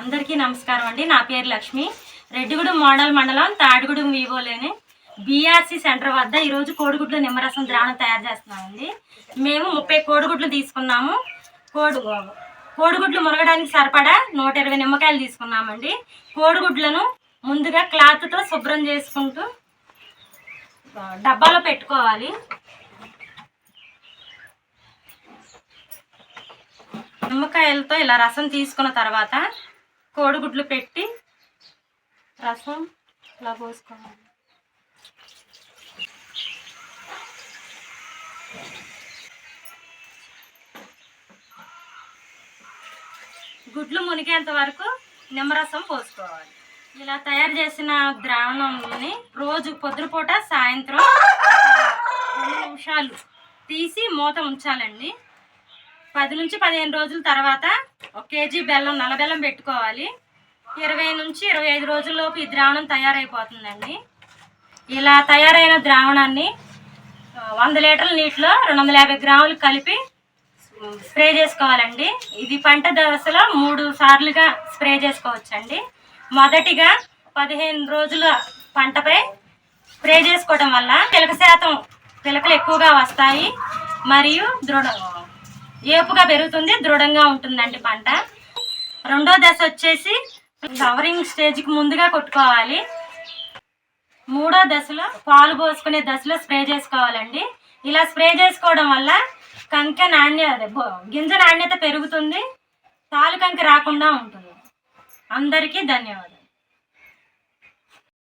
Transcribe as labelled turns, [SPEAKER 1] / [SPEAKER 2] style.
[SPEAKER 1] అందరికీ నమస్కారం అండి. నా పేరు లక్ష్మి. రెడ్డిగూడెం మోడల్ మండలం తాడిగూడెం వివోలోని బీఆర్సీ సెంటర్ వద్ద ఈరోజు కోడిగుడ్లు నిమ్మరసం ద్రావణం తయారు చేస్తున్నామండి. మేము ముప్పై కోడిగుడ్లు తీసుకున్నాము. కోడి కోడిగుడ్లు మురగడానికి సరిపడా నూట ఇరవై నిమ్మకాయలు తీసుకున్నామండి. కోడిగుడ్లను ముందుగా క్లాత్తో శుభ్రం చేసుకుంటూ డబ్బాలో పెట్టుకోవాలి. నిమ్మకాయలతో ఇలా రసం తీసుకున్న తర్వాత కోడిగుడ్లు పెట్టి రసం ఇలా పోసుకోవాలి. గుడ్లు మునిగేంత వరకు నిమ్మరసం పోసుకోవాలి. ఇలా తయారు చేసిన ద్రావణంని రోజు పొద్దుపూట సాయంత్రం రెండు నిమిషాలు తీసి మూత ఉంచాలండి. పది నుంచి పదిహేను రోజుల తర్వాత ఒక కేజీ బెల్లం నల్ల బెల్లం పెట్టుకోవాలి. ఇరవై నుంచి ఇరవై ఐదు రోజుల్లోపు ఈ ద్రావణం తయారైపోతుందండి. ఇలా తయారైన ద్రావణాన్ని వంద లీటర్ల నీటిలో రెండు వందల యాభై గ్రాములు కలిపి స్ప్రే చేసుకోవాలండి. ఇది పంట దశలో మూడు సార్లుగా స్ప్రే చేసుకోవచ్చండి. మొదటిగా పదిహేను రోజుల పంటపై స్ప్రే చేసుకోవడం వల్ల పిలక శాతం పిలకలు ఎక్కువగా వస్తాయి. మరియు దృఢ ఏపుగా పెరుగుతుంది దృఢంగా ఉంటుందండి పంట. రెండో దశ వచ్చేసి కవరింగ్ స్టేజ్కి ముందుగా కొట్టుకోవాలి. మూడో దశలో పాలు పోసుకునే దశలో స్ప్రే చేసుకోవాలండి. ఇలా స్ప్రే చేసుకోవడం వల్ల కంకె నాణ్యత గింజ నాణ్యత పెరుగుతుంది తాలు కంకి రాకుండా ఉంటుంది. అందరికీ ధన్యవాదాలు.